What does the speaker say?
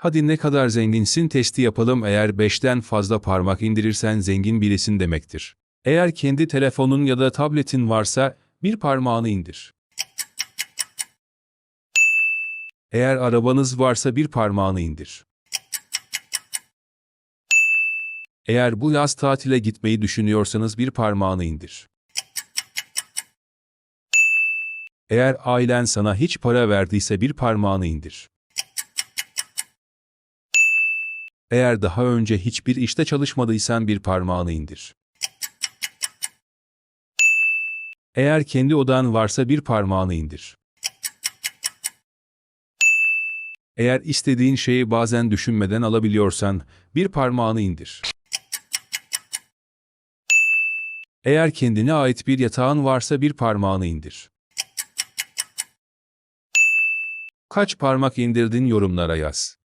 Hadi ne kadar zenginsin testi yapalım eğer 5'ten fazla parmak indirirsen zengin birisin demektir. Eğer kendi telefonun ya da tabletin varsa bir parmağını indir. Eğer arabanız varsa bir parmağını indir. Eğer bu yaz tatile gitmeyi düşünüyorsanız bir parmağını indir. Eğer ailen sana hiç para verdiyse bir parmağını indir. Eğer daha önce hiçbir işte çalışmadıysan bir parmağını indir. Eğer kendi odan varsa bir parmağını indir. Eğer istediğin şeyi bazen düşünmeden alabiliyorsan bir parmağını indir. Eğer kendine ait bir yatağın varsa bir parmağını indir. Kaç parmak indirdin yorumlara yaz.